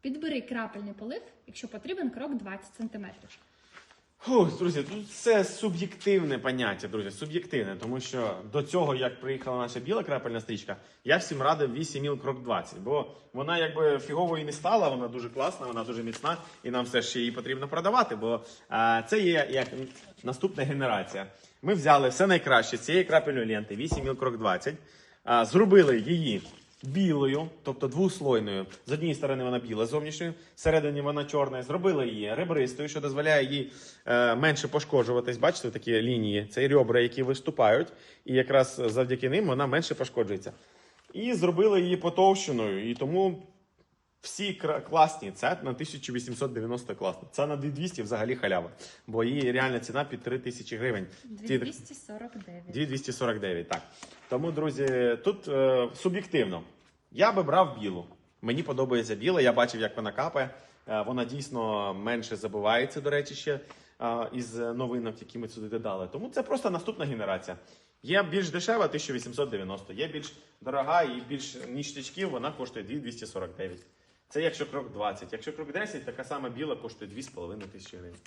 Підбери крапельний полив, якщо потрібен крок 20 см. Фух, друзі, тут це суб'єктивне поняття, друзі, суб'єктивне, тому що до цього, як приїхала наша біла крапельна стрічка, я всім радив 8 міл крок 20, бо вона якби фіговою не стала, вона дуже класна, вона дуже міцна, і нам все ще її потрібно продавати, бо е, це є як наступна генерація. Ми взяли все найкраще з цієї крапельної ленти, 8 міл крок 20, е, зробили її білою, тобто двослойною. З однієї сторони вона біла зовнішньою, всередині вона чорна. Зробили її ребристою, що дозволяє їй е, менше пошкоджуватись. Бачите, такі лінії. Це ребра, які виступають, і якраз завдяки ним вона менше пошкоджується. І зробили її потовщеною, і тому всі класні. Це на 1890 класно. Це на 2200 взагалі халява, бо її реальна ціна під 3000 гривень. Ті- 249. 2249, так. Тому, друзі, тут е, суб'єктивно. Я би брав білу. Мені подобається біла, я бачив, як вона капає. Е, вона дійсно менше забувається, до речі, ще е, із новинок, які ми сюди додали. Тому це просто наступна генерація. Є більш дешева 1890, є більш дорога і більш ніштячків, вона коштує 2249. Це якщо крок 20. Якщо крок 10, така сама біла коштує 2,5 тисячі гривень.